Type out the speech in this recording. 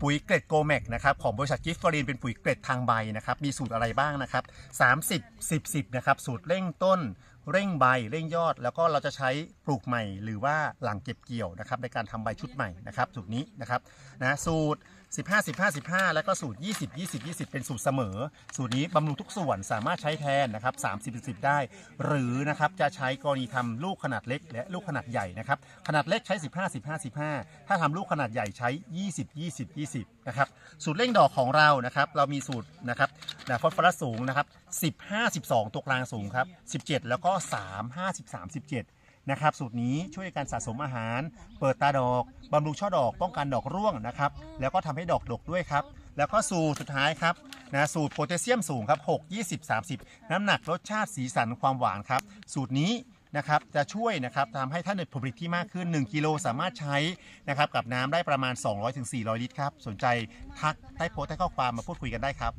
ปุ๋ยเกรดโกแมกนะครับของบริษัทกิฟฟอรีนเป็นปุ๋ยเกรดทางใบนะครับมีสูตรอะไรบ้างนะครับ30 10 10นะครับสูตรเร่งต้น เร่งใบเร่งยอด แล้วก็เราจะใช้ปลูกใหม่ หรือว่าหลังเก็บเกี่ยวนะครับในการทำใบชุดใหม่นะครับสูตรนี้นะครับนะสูตร 15 15 15 แล้วก็สูตร 20 20 20 เป็นสูตรเสมอ สูตรนี้บำรุงทุกส่วนสามารถใช้แทนนะครับ30 10 ได้ หรือนะครับจะใช้กรณีทำลูกขนาดเล็ก และลูกขนาดใหญ่นะครับขนาดเล็กใช้ 15 15 15 ถ้าทำลูกขนาดใหญ่ใช้ 20 20 20 นะครับสูตรเร่งดอกของเรานะครับเรามีสูตรนะครับนะฟอสฟอรัสสูงนะครับ15 12ตัวกลางสูงครับ 17 แล้วก็ 3 53 17 นะครับ สูตรนี้ช่วยในการสะสมอาหาร เปิดตาดอกบำรุงช่อดอกป้องกันดอกร่วงนะครับ แล้วก็ทำให้ดอกดกด้วยครับ แล้วก็สูตรสุดท้ายครับนะสูตรโพแทสเซียมสูงครับ 6 20 30 น้ำหนักรสชาติสีสันความหวานครับ สูตรนี้ นะครับจะช่วยนะครับทำให้ท่านได้ผลผลิตที่มากขึ้น 1 กิโลสามารถใช้นะครับกับน้ำได้ประมาณ 200-400 ลิตรครับสนใจทักใต้โพสต์ใต้ข้อความมาพูดคุยกันได้ครับ